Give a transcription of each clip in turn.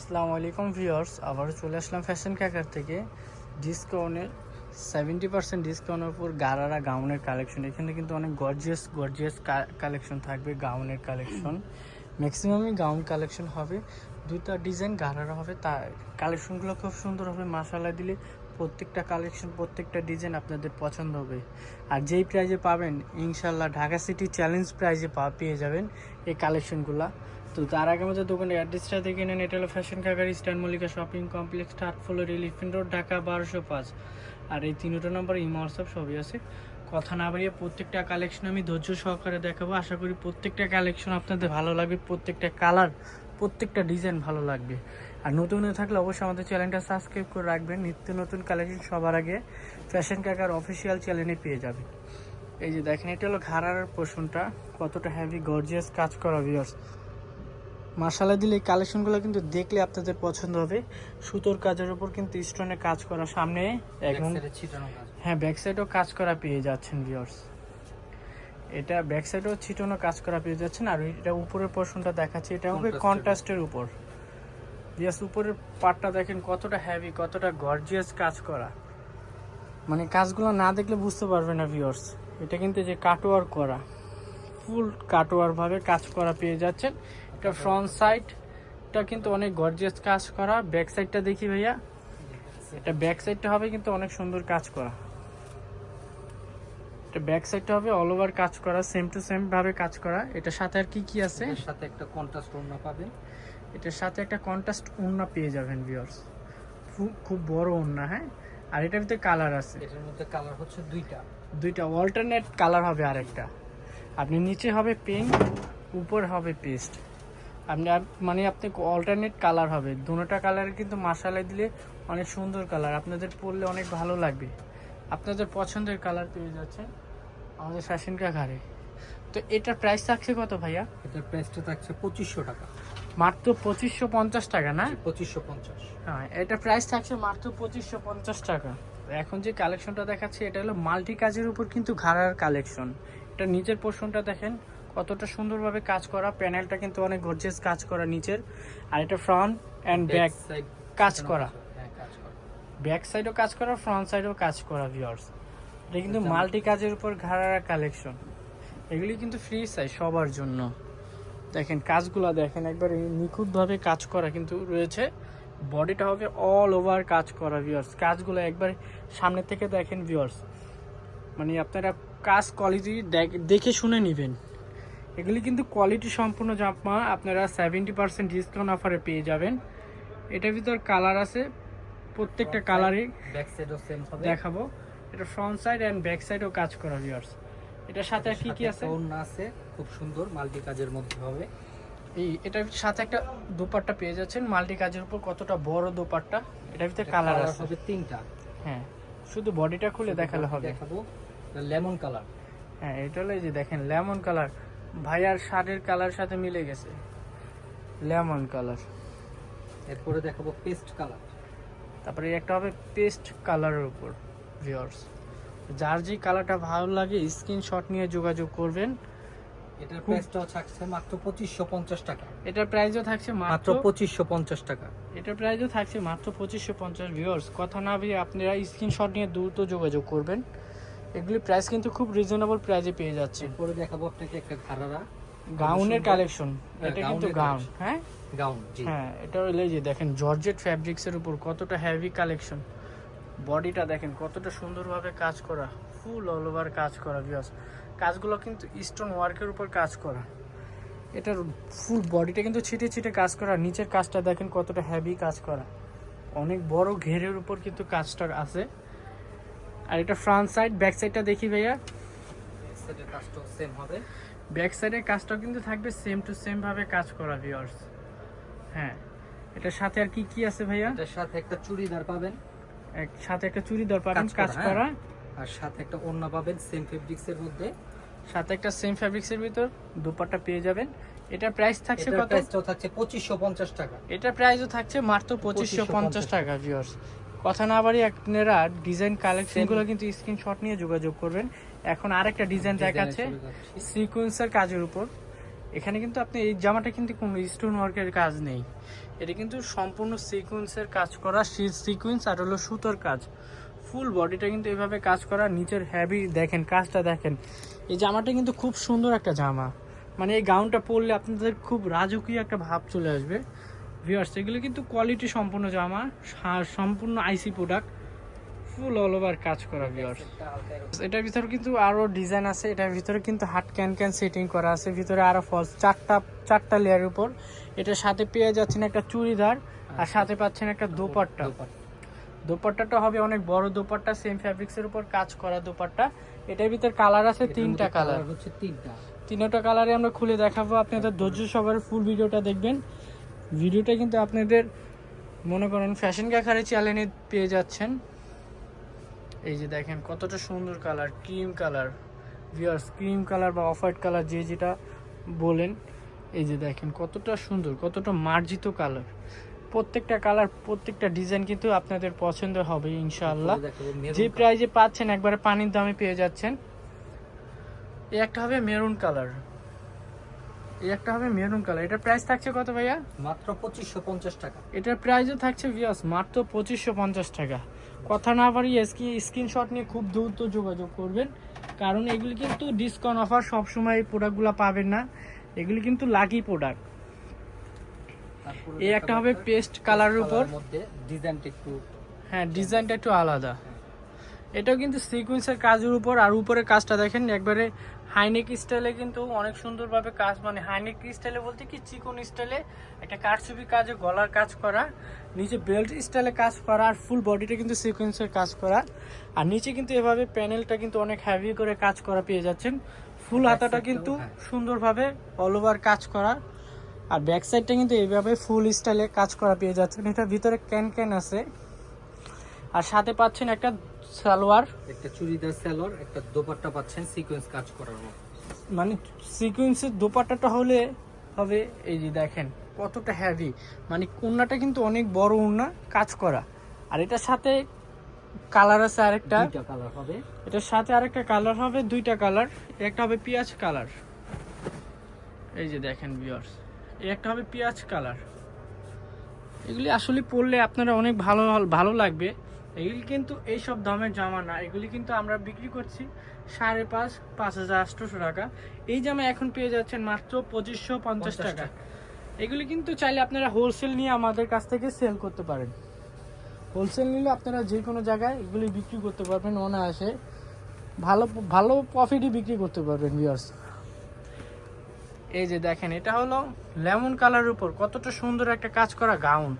আসসালামু আলাইকুম ভিউয়ার্স, আবারও চলে আসলাম ফ্যাশন ক্যাকার থেকে। ডিসকাউন্টের সেভেন্টি পার্সেন্ট ডিসকাউন্টের উপর গারারা গাউনের কালেকশন এখানে কিন্তু অনেক গর্জিয়াস গর্জিয়াস কালেকশন থাকবে গাউনের কালেকশন ম্যাক্সিমামই গাউন কালেকশন হবে, দুইটা ডিজাইন গারারা হবে। তার কালেকশনগুলো খুব সুন্দর হবে মাসালা দিলে প্রত্যেকটা কালেকশন প্রত্যেকটা ডিজাইন আপনাদের পছন্দ হবে। আর যেই প্রাইজে পাবেন ইনশাল্লাহ ঢাকা সিটি চ্যালেঞ্জ প্রাইজে পা, পেয়ে যাবেন এই কালেকশনগুলো তো তার আগে আমাদের দোকানের অ্যাড্রেসটা দেখে নেন। এটা হলো ফ্যাশন কাকার stand Mallika shopping complex third floor Elephant Road Dhaka বারোশো পাঁচ। আর এই তিনটা নম্বর ইমো হোয়াটসঅ্যাপ সবই আছে। কথা না বাড়িয়ে প্রত্যেকটা কালেকশন আমি ধৈর্য সহকারে দেখাবো। আশা করি প্রত্যেকটা কালেকশন আপনাদের ভালো লাগবে, প্রত্যেকটা কালার প্রত্যেকটা ডিজাইন ভালো লাগবে। আর নতুন হয়ে থাকলে অবশ্যই আমাদের চ্যানেলটা সাবস্ক্রাইব করে রাখবেন। নিত্য নতুন কালেকশন সবার আগে ফ্যাশন কাকার অফিসিয়াল চ্যানেলে পেয়ে যাবে এই যে দেখেন, এটা হলো ঘাড়ার পোষণটা। কতটা হেভি গর্জিয়াস কাজ করা ভিউয়ার্স মাসালা দিলে এই কালেকশনগুলো কিন্তু দেখলে আপনাদের পছন্দ হবে। সুতোর কাজের উপর কিন্তু স্টোনে কাজ করা সামনে একদম হ্যাঁ ব্যাক সাইডেও কাজ করা পেয়ে যাচ্ছেন ভিওর্স এটা ব্যাক সাইডেও ছিটানো কাজ করা পেয়ে যাচ্ছেন। আর এটা উপরের পোর্শনটা দেখাচ্ছি। এটা হবে। কন্ট্রাস্টের উপর। ভিউয়ার্স উপরের পার্টটা দেখেন কতটা হেভি কতটা গর্জিয়াস কাজ করা। মানে কাজগুলো না দেখলে বুঝতে পারবে না ভিওর্স এটা কিন্তু যে কাটওয়ার করা। ফুল কাটওয়ার ভাবে কাজ করা পেয়ে যাচ্ছেন। এটা ফ্রন্ট সাইড এটা কিন্তু অনেক গর্জিয়াস কাজ করা। ব্যাক সাইডটা দেখি ভাইয়া। এটা ব্যাক সাইডটা হবে কিন্তু অনেক সুন্দর কাজ করা। এটা ব্যাক সাইডটা হবে অল ওভার কাজ করা সেম টু সেম ভাবে কাজ করা। এটার সাথে আর কি কি আছে? এর সাথে একটা কন্ট্রাস্ট ওড়না পাবে এটার সাথে একটা কন্ট্রাস্ট ওড়না পেয়ে যাবেন ভিউয়ার্স খুব বড় ওড়না হ্যাঁ? আর এটার ভিতরে কালার আছে। এটার মধ্যে কালার হচ্ছে দুইটা। দুইটা অল্টারনেট কালার হবে আরেকটা। আপনি নিচে হবে পিঙ্ক উপর হবে পেস্ট আপনি মানে আপনি অল্টারনেট কালার হবে। দুটোটা কালার কিন্তু মাসালায় দিলে অনেক সুন্দর কালার আপনাদের পরলে অনেক ভালো লাগবে। আপনাদের পছন্দের কালার পেয়ে যাচ্ছে আমাদের ফ্যাশন কাকারে তো এটার প্রাইস থাকছে কত ভাইয়া? এটার প্রাইসটা থাকছে পঁচিশশো টাকা। মাত্র পঁচিশশো পঞ্চাশ টাকা না? পঁচিশশো পঞ্চাশ। হ্যাঁ এটা প্রাইস থাকছে মাত্র পঁচিশশো পঞ্চাশ টাকা। এখন যে কালেকশনটা দেখাচ্ছি এটা হলো মাল্টি কাজের উপর কিন্তু ঘাড়ার কালেকশন এটা নিচের পোর্শনটা দেখেন। কতটা সুন্দরভাবে কাজ করা প্যানেলটা কিন্তু অনেক গর্জিয়াস কাজ করা নিচের আর এটা ফ্রন্ট অ্যান্ড ব্যাক কাজ করা। ব্যাক সাইডও কাজ করা। ফ্রন্ট সাইডও কাজ করা ভিউয়ার্স এটা কিন্তু। মাল্টি কাজের উপর ঘাড়ার কালেকশন এগুলি কিন্তু ফ্রি সাইজ সবার জন্য। দেখেন কাজগুলো দেখেন একবার নিখুঁতভাবে কাজ করা কিন্তু রয়েছে। বডিটা হবে অল ওভার কাজ করা ভিউয়ার্স কাজগুলো একবার সামনে থেকে দেখেন ভিউয়ার্স মানে আপনারা কাজ কোয়ালিটি দেখে শুনে নেবেন। এগুলি কিন্তু কোয়ালিটি সম্পূর্ণ জামা আপনারা সেভেন্টি পার্সেন্ট ডিসকাউন্ট অফারে পেয়ে যাবেন। এটার ভিতর কালার আছে প্রত্যেকটা কালারই ব্যাক সাইডও সেম হবে। দেখাবো। এটা ফ্রন্ট সাইড অ্যান্ড ব্যাক সাইডও কাজ করা ভিউয়ার্স এটার সাথে কি কি আছে? ওড়না আছে খুব সুন্দর মাল্টি কাজের মধ্যে হবে। এই এটার সাথে একটা দোপাট্টা পেয়ে যাচ্ছেন। মাল্টি কাজের উপর কতটা বড় দোপাট্টা এটার ভিতরে কালার কালার আছে। হবে তিনটা। হ্যাঁ শুধু বডিটা খুলে দেখালে হবে। দেখাবো। লেমন কালার হ্যাঁ এটা হলো এই যে দেখেন লেমন কালার ভাইয়ার শার্টের কালার সাথে মিলে গেছে। Lemon colour. এরপরে দেখাবো পেস্ট কালার। তারপরে একটা হবে পেস্ট কালারের উপর ভিউয়ার্স যার যে কালারটা ভালো লাগে স্ক্রিনশট নিয়ে যোগাযোগ করবেন। এটার প্রাইসটাও থাকছে মাত্র পঁচিশশো পঞ্চাশ টাকা। এটার প্রাইসও থাকছে মাত্র পঁচিশশো পঞ্চাশ টাকা। এটার প্রাইসও থাকছে মাত্র পঁচিশশো পঞ্চাশ ভিউয়ার্স কথা না ভেবে আপনারা স্ক্রিনশট নিয়ে দ্রুত যোগাযোগ করবেন। এগুলি প্রাইস কিন্তু খুব রিজনেবল প্রাইসে পেয়ে যাচ্ছে। পরে দেখাবো আপনাকে একটা ঘাড়ারা। গাউনের কালেকশন হ্যাঁ, এটা কিন্তু গাউন হ্যাঁ? গাউন জি। হ্যাঁ এটা হলো যে দেখেন জর্জেট ফ্যাব্রিক্সের উপর কতটা হেভি কালেকশন বডিটা দেখেন কতটা সুন্দরভাবে কাজ করা। ফুল অল ওভার কাজ করা ভিউয়ার্স কাজগুলো কিন্তু স্টোন ওয়ার্কের উপর কাজ করা। এটার ফুল বডিটা কিন্তু ছিটে ছিটে কাজ করা। নিচের কাজটা দেখেন কতটা হেভি কাজ করা। অনেক বড় ঘেরের উপর কিন্তু কাজটা আছে। আর এটা ফ্রন্ট সাইড ব্যাক সাইডটা দেখি ভাইয়া। ব্যাক সাইডের কাজটাও কিন্তু থাকবে সেম টু সেম ভাবে কাজ করা ভিউয়ার্স হ্যাঁ এটার সাথে আর কি কি আছে ভাইয়া? এটার সাথে একটা চুড়িদার পাবেন। এক সাথে একটা চুড়িদার পাবেন কাজ করা, করা। আর সাথে একটা ওড়না পাবেন সেম ফেব্রিক্স এর মধ্যে। সাথে একটা সেম ফ্যাব্রিক্সের ভিতর দুপাট্টা পেয়ে যাবেন। এটার প্রাইস থাকছে কত? প্রাইসটাও থাকছে পঁচিশশো পঞ্চাশ টাকা। এটার প্রাইসও থাকছে মাত্র পঁচিশশো পঞ্চাশ 2550 টাকা ভিউয়ার্স কথা না বাড়ি আপনারা ডিজাইন কালেকশনগুলো কিন্তু স্ক্রিনশট নিয়ে যোগাযোগ করবেন। এখন আরেকটা ডিজাইন দেখাচ্ছে। সিকোয়েন্সের কাজের উপর। এখানে কিন্তু আপনি এই জামাটা কিন্তু কোনো স্টোন ওয়ার্কের কাজ নেই। এটা কিন্তু সম্পূর্ণ সিকোয়েন্সের কাজ করা সিকোয়েন্স আর হলো সুতোর কাজ। ফুল বডিটা কিন্তু এভাবে কাজ করা নিচের হ্যাভি দেখেন কাজটা দেখেন। এই জামাটা কিন্তু খুব সুন্দর একটা জামা। মানে এই গাউনটা পরলে আপনাদের খুব রাজকীয় একটা ভাব চলে আসবে। ভিউয়ার্স এগুলো কিন্তু কোয়ালিটি সম্পূর্ণ জামা সম্পূর্ণ আইসি প্রোডাক্ট ফুল অল ওভার কাজ করা এরকম এটার ভিতরে কিন্তু আরও ডিজাইন আছে এটার ভিতরে কিন্তু হাট ক্যান ক্যান সেটিং করা আছে ভিতরে আরও ফলস চারটা চারটা লেয়ারের উপর। এটার সাথে পেয়ে যাচ্ছেন একটা চুড়িদার আর সাথে পাচ্ছেন একটা দোপাট্টা। দোপাট্টা। দোপাট্টাটা হবে অনেক বড় দোপাট্টা সেম ফ্যাব্রিক্সের উপর কাজ করা দোপাট্টা। এটার ভিতরে কালার আছে তিনটা কালার হচ্ছে তিনটা। তিনটা কালারে আমরা খুলে দেখাবো আপনাদের ধৈর্য সহকারে ফুল ভিডিওটা দেখবেন। ভিডিওটা কিন্তু আপনাদের মনে করেন ফ্যাশন ক্যাকারে চ্যানেলে পেয়ে যাচ্ছেন। এই যে দেখেন কতটা সুন্দর colour cream colour viewers cream colour বা অফ হোয়াইট কালার যে যেটা বলেন এই যে দেখেন কতটা সুন্দর কতটা মার্জিত কালার প্রত্যেকটা কালার প্রত্যেকটা ডিজাইন কিন্তু আপনাদের পছন্দ হবে ইনশাআল্লাহ। যে প্রাইজে পাচ্ছেন একবারে পানির দামে পেয়ে যাচ্ছেন। এই একটা হবে মেরুন কালার এই একটা হবে মেরুন কালার। এটার প্রাইস থাকছে কত ভাইয়া? মাত্র পঁচিশশো পঞ্চাশ টাকা। এটার প্রাইসও থাকছে ভিয়াস মাত্র পঁচিশশো পঞ্চাশ টাকা। কথা না স্ক্রিনশট নিয়ে খুব দ্রুত যোগাযোগ করবেন কারণ এগুলি কিন্তু ডিসকাউন্ট অফার সবসময় এই প্রোডাক্টগুলো পাবেন না। এগুলি কিন্তু লাকি প্রোডাক্ট এই একটা হবে পেস্ট কালারের উপর। মধ্যে ডিজাইনটা একটু হ্যাঁ ডিজাইনটা একটু আলাদা। এটাও কিন্তু সিকুয়েন্সের কাজের উপর আর উপরে কাজটা দেখেন একবারে হাইনেক স্টাইলে কিন্তু অনেক সুন্দরভাবে কাজ মানে হাইনেক স্টাইলে বলতে কি চিকন স্টাইলে একটা কারচুপি কাজে গলার কাজ করা নিচে বেল্ট স্টাইলে কাজ করা আর ফুল বডিটা কিন্তু সিকুয়েন্সের কাজ করা। আর নিচে কিন্তু এভাবে প্যানেলটা কিন্তু অনেক হ্যাভি করে কাজ করা পেয়ে যাচ্ছেন। ফুল হাতাটা কিন্তু হ্যাঁ। সুন্দরভাবে অল ওভার কাজ করা। আর ব্যাক সাইডটা কিন্তু এইভাবে ফুল স্টাইলে কাজ করা পেয়ে যাচ্ছেন। এটার ভিতরে ক্যান ক্যান আছে। আর সাথে পাচ্ছেন একটা সালোয়ার। একটা চুড়িদার সেলর একটা দোপাট্টা পাচ্ছেন সিকোয়েন্স কাজ করার মতো। মানে সিকুয়েন্সের দোপাট্টাটা হলে হবে এই যে দেখেন কতটা হ্যাভি মানে উন্নাটা কিন্তু অনেক বড় উন্না কাজ করা। আর এটার সাথে কালার আছে আরেকটা। দুইটা কালার হবে। এটার সাথে আরেকটা কালার হবে দুইটা কালার একটা হবে পেঁয়াজ কালার এই যে দেখেন ভিউয়ার্স একটা হবে পেঁয়াজ কালার এগুলি আসলে পরলে আপনারা অনেক ভালো ভালো লাগবে। এগুলি কিন্তু এইসব দামের জামা না এগুলি কিন্তু আমরা বিক্রি করছি সাড়ে পাঁচ পাঁচ হাজার আটশোশো টাকা। এই জামা এখন পেয়ে যাচ্ছেন মাত্র পঁচিশশো পঞ্চাশ টাকা। এগুলি কিন্তু চাইলে আপনারা হোলসেল নিয়ে আমাদের কাছ থেকে সেল করতে পারেন। হোলসেল নিলে আপনারা যে কোনো জায়গায় এগুলি বিক্রি করতে পারবেন অনায়াসে। ভালো ভালো প্রফিটই বিক্রি করতে পারবেন ভিউয়ার্স এই যে দেখেন এটা হলো লেমন কালারের উপর কতটা সুন্দর একটা কাজ করা গাউন।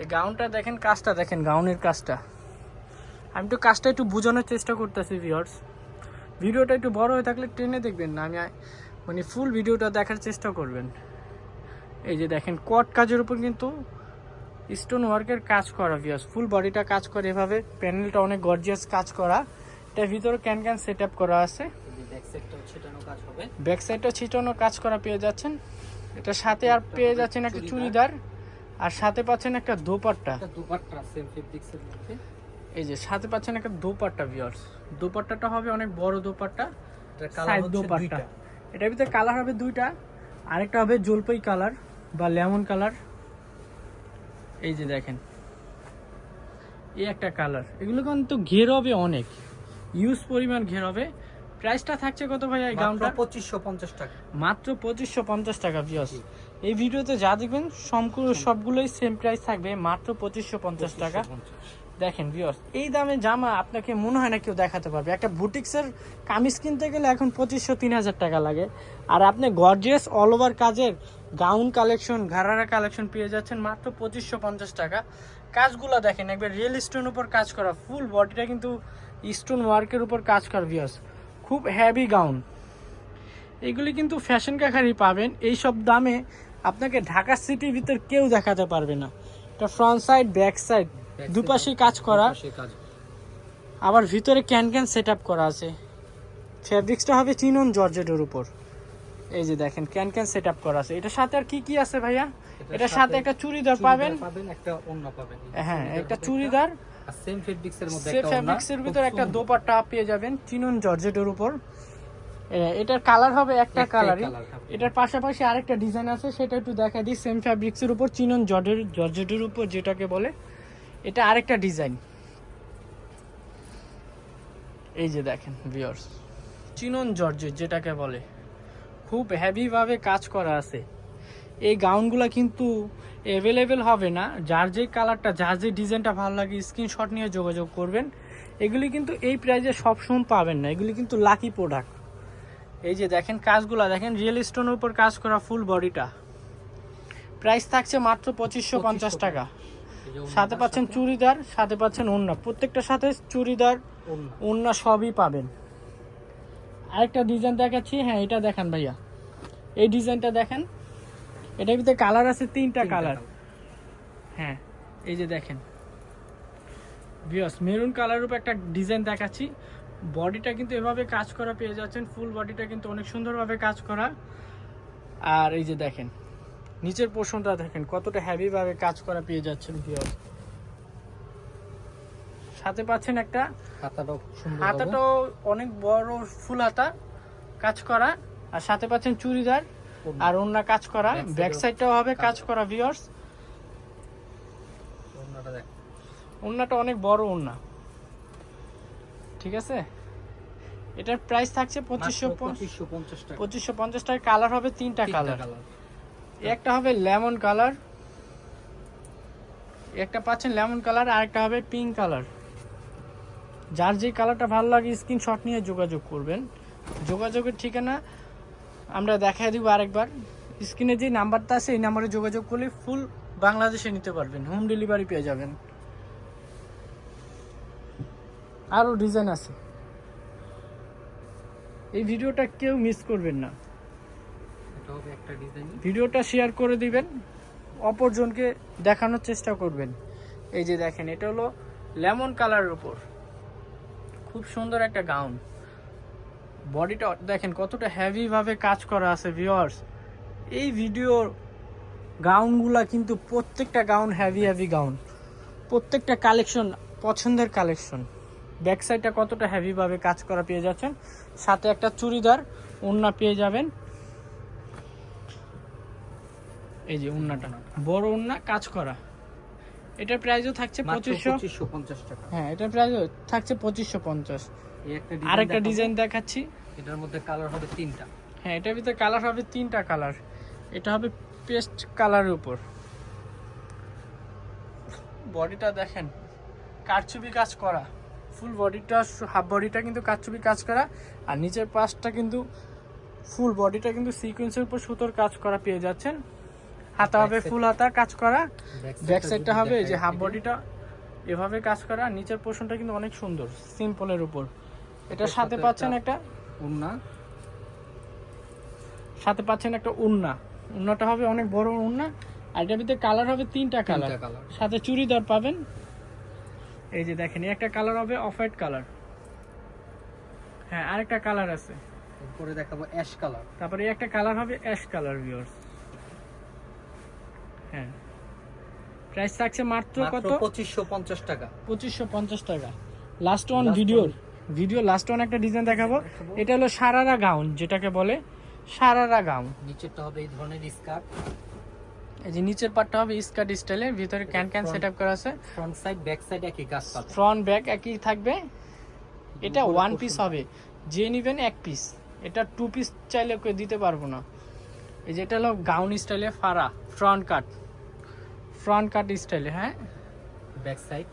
এই গাউনটা দেখেন কাজটা দেখেন গাউনের কাজটা। আমি তো কাজটা একটু বোঝানোর চেষ্টা করতেছি ভিওর্স ভিডিওটা একটু বড় হয়ে থাকলে ট্রেনে দেখবেন না আমি মানে ফুল ভিডিওটা দেখার চেষ্টা করবেন। এই যে দেখেন কট কাজের উপর কিন্তু স্টোন ওয়ার্কের কাজ করা ভিওর্স ফুল বডিটা কাজ করে এভাবে প্যানেলটা অনেক গর্জিয়াস কাজ করা। এটার ভিতরে ক্যান ক্যান সেট আপ করা আছে। ব্যাক সাইডটা ছিটানো কাজ হবে। ব্যাক সাইডটা ছিটানো কাজ করা পেয়ে যাচ্ছেন। এটা সাথে আর পেয়ে যাচ্ছেন একটা চুড়িদার। আর সাথে পাচ্ছেন একটা দোপাট্টা। দোপাট্টা সেম ফেব্রিক্সের মধ্যে। এই যে সাথে পাচ্ছেন একটা দোপাট্টা ভিউয়ার্স দোপাট্টাটা হবে অনেক বড় দোপাট্টা এটা কালার সাইড দোপাট্টা। এটার ভিতরে কালার হবে দুইটা আরেকটা হবে জলপাই কালার বা লেমন কালার এই যে দেখেন এই একটা কালার এগুলো কিন্তু ঘের হবে অনেক। ইউজ পরিমাণ ঘের হবে প্রাইসটা থাকছে কত ভাই এই গাউনটা পঁচিশশো পঞ্চাশ টাকা। মাত্র পঁচিশশো পঞ্চাশ টাকা ভিউস এই ভিডিওতে যা দেখবেন সম্পূর্ণ সবগুলোই সেম প্রাইস থাকবে। মাত্র পঁচিশশো পঞ্চাশ টাকা। 2550 দেখেন ভিউস এই দামে জামা আপনাকে মনে হয় না কেউ দেখাতে পারবে। একটা বুটিক্সের কামিজ কিনতে গেলে এখন পঁচিশশো তিন হাজার টাকা লাগে। আর আপনি গর্জিয়াস অল ওভার কাজের গাউন কালেকশন ঘাড়ারা কালেকশন পেয়ে যাচ্ছেন মাত্র পঁচিশশো পঞ্চাশ টাকা। কাজগুলো দেখেন, একবার রিয়েল স্টোন উপর কাজ করা ফুল বডিটা কিন্তু স্টোন ওয়ার্কের উপর কাজ করা ভিউস খুব হ্যাভি গাউন এগুলি কিন্তু ফ্যাশন কাখারি পাবেন। এই সব দামে আপনাকে ঢাকা সিটির ভিতর কেউ দেখাতে পারবে না। এটা ফ্রন্ট সাইড ব্যাক সাইড দুপাশে কাজ করা। আবার ভিতরে ক্যান ক্যান সেট আপ করা আছে। ফ্যাব্রিক্সটা হবে চিনন জর্জেটের উপর। এই যে দেখেন ক্যান ক্যান সেট আপ করা আছে। এটার সাথে আর কি কি আছে ভাইয়া? এটার সাথে একটা চুড়িদার পাবেন। পাবেন একটা ওড়না পাবেন। হ্যাঁ একটা চুড়িদার। আর সেম ফেব্রিক্সের মধ্যে একটা খুব ভিতরে একটা। দোপাট্টা পেয়ে যাবেন চিনন জর্জেটের উপর। এটার কালার হবে একটা কালারই এটার পাশাপাশি আরেকটা ডিজাইন আছে সেটা একটু দেখা দিই। সেম ফ্যাব্রিক্সের উপর চিনন জর্জেটের উপর যেটাকে বলে। এটা আরেকটা ডিজাইন। এই যে দেখেন ভিউয়ার্স চিনন জর্জেট যেটাকে বলে। খুব হেভিভাবে কাজ করা আছে। এই গাউনগুলো কিন্তু অ্যাভেলেবেল হবে না। যার যে কালারটা যার যে ডিজাইনটা ভালো লাগে স্ক্রিনশট নিয়ে যোগাযোগ করবেন। এগুলি কিন্তু এই প্রাইজে সবসময় পাবেন না। এগুলি কিন্তু লাকি প্রোডাক্ট এই যে দেখেন কাজগুলো দেখেন রিয়েল স্টোনের উপর কাজ করা ফুল বডিটা প্রাইস থাকছে মাত্র পঁচিশশো পঞ্চাশ টাকা। সাথে পাচ্ছেন চুড়িদার সাথে পাচ্ছেন ওন্না প্রত্যেকটার সাথে চুড়িদার। ওন্না সবই পাবেন। আরেকটা ডিজাইন দেখাচ্ছি। হ্যাঁ এটা দেখেন ভাইয়া। এই ডিজাইনটা দেখেন। এটার ভিতরে কালার আছে তিনটা তিনটা কালার হ্যাঁ এই যে দেখেন। বিয়স মেরুন কালার উপর একটা ডিজাইন দেখাচ্ছি। বডিটা কিন্তু এভাবে কাজ করা পেয়ে যাচ্ছেন। ফুল বডিটা কিন্তু অনেক সুন্দরভাবে কাজ করা। আর এই যে দেখেন নিচের পোষণটা দেখেন কতটা হেভিভাবে কাজ করা পেয়ে যাচ্ছেন বিয়স সাথে পাচ্ছেন একটা হাতাটাও অনেক বড় ফুল হাতা কাজ করা আর সাথে পাচ্ছেন চুড়িদার আর অন্য কাজ করা ব্যাক সাইডটাও হবে কাজ করা ওড়নাটা ওন্নাটা অনেক বড় ওন্না ঠিক আছে? এটার প্রাইস থাকছে পঁচিশশো পঁচিশশো 2550 টাকা। পঁচিশশো পঞ্চাশ টাকা কালার হবে তিনটা কালার। একটা হবে লেমন কালার একটা পাচ্ছেন লেমন কালার আর একটা হবে পিঙ্ক কালার যার যে কালারটা ভালো লাগে স্ক্রিনশট নিয়ে যোগাযোগ করবেন। যোগাযোগের ঠিকানা আমরা দেখাই দিব আরেকবার। স্ক্রিনে যে নাম্বারটা আছে, এই নাম্বারে যোগাযোগ করলে ফুল বাংলাদেশে নিতে পারবেন। হোম ডেলিভারি পেয়ে যাবেন। আরও ডিজাইন আছে। এই ভিডিওটা কেউ মিস করবেন না এটা হবে একটা ডিজাইন ভিডিওটা শেয়ার করে দিবেন, অপরজনকে দেখানোর চেষ্টা করবেন। এই যে দেখেন, এটা হলো লেমন কালারের উপর। খুব সুন্দর একটা গাউন বডিটা দেখেন, কতটা হেভিভাবে কাজ করা আছে ভিউয়ার্স এই ভিডিওর গাউনগুলা কিন্তু প্রত্যেকটা গাউন হেভি হেভি গাউন প্রত্যেকটা কালেকশন পছন্দের কালেকশন ব্যাক সাইডটা কতটা হেভিভাবে কাজ করা পেয়ে যাচ্ছেন, সাথে একটা চুড়িদার, ওড়না পেয়ে যাবেন। এই যে উন্নাটা। বড় উন্না কাজ করা। এটার প্রাইসও থাকছে পঁচিশশো। 2550 টাকা। হ্যাঁ এটার প্রাইসও থাকছে পঁচিশশো পঞ্চাশ। আরেকটা ডিজাইন দেখাচ্ছি। এটার মধ্যে কালার হবে তিনটা। হ্যাঁ এটার ভিতরে কালার হবে তিনটা কালার এটা হবে পেস্ট কালারের উপর। বডিটা দেখেন কারচুপি কাজ করা। ফুল বডিটা হাফ বডিটা কিন্তু কারচুপি কাজ করা। আর নিচের পাশটা কিন্তু ফুল বডিটা কিন্তু সিকোয়েন্সের উপর সুতোর কাজ করা পেয়ে যাচ্ছেন। হাতা হবে ফুল হাতা কাজ করা। ব্যাক সাইডটা হবে এই যে হাফ বডিটা এভাবে কাজ করা। নিচের পোর্শনটা কিন্তু অনেক সুন্দর সিম্পলের উপর। এটার এটার সাথে পাচ্ছেন একটা- উন্না। সাথে পাচ্ছেন একটা উন্না। উন্নাটা হবে অনেক বড় উন্না আর এটার ভিতরে কালার হবে তিনটা কালার কালার সাথে চুড়িদার পাবেন। এই যে দেখেন একটা কালার হবে অফ হোয়াইট কালার হ্যাঁ আরেকটা কালার আছে। এরপরে দেখাবো অ্যাশ কালার তারপরে একটা কালার হবে অ্যাশ কালার ভিউয়ার্স হ্যাঁ। প্রাইস থাকছে মাত্র কত? 2550 টাকা। পঁচিশশো পঞ্চাশ টাকা। Last one Last video last one একটা ডিজাইন দেখাবো। এটা হলো সারারা গাউন যেটাকে বলে সারারা গাউন নিচেরটা হবে এই ধরনের স্কার্ট এই যে নিচের পার্টটা হবে স্কার্ট স্টাইলে ভিতরে ক্যান ক্যান সেট আপ করা আছে। ফ্রন্ট সাইড ব্যাক সাইড একই কাজ পাবে ফ্রন্ট ব্যাক একই থাকবে। এটা ওয়ান পিস হবে। যে নিবেন এক পিস এটা টু পিস চাইলে দিতে পারব না। এই যে এটা হলো গাউন স্টাইলে ফারা ফ্রন্ট কাট ফ্রন্ট কাট স্টাইলে হ্যাঁ? ব্যাক সাইড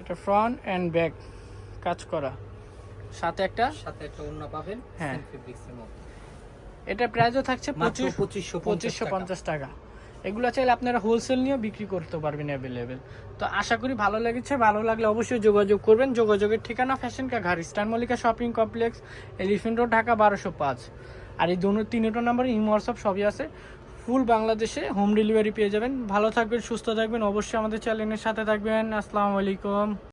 এটা ফ্রন্ট অ্যান্ড ব্যাক কাজ করা। সাথে একটা সাথে একটা ওড়না পাবেন হ্যাঁ। এটা প্রাইসও থাকছে মাত্র পঁচিশ 2550 পঁচিশশো পঞ্চাশ টাকা। এগুলো চাইলে আপনারা হোলসেল নিয়েও বিক্রি করতে পারবেন অ্যাভেলেবেল তো আশা করি ভালো লেগেছে ভালো লাগলে অবশ্যই যোগাযোগ করবেন। যোগাযোগের ঠিকানা ফ্যাশন কা ঘাট star Mallika shopping complex Elephant Road Dhaka বারোশো পাঁচ। আর এই দোনো তিনটা নাম্বার ইমো, হোয়াটসঅ্যাপ সবই আছে। ফুল বাংলাদেশে হোম ডেলিভারি পেয়ে যাবেন। ভালো থাকবেন, সুস্থ থাকবেন। অবশ্যই আমাদের চ্যানেলের সাথে থাকবেন। আসসালামু আলাইকুম।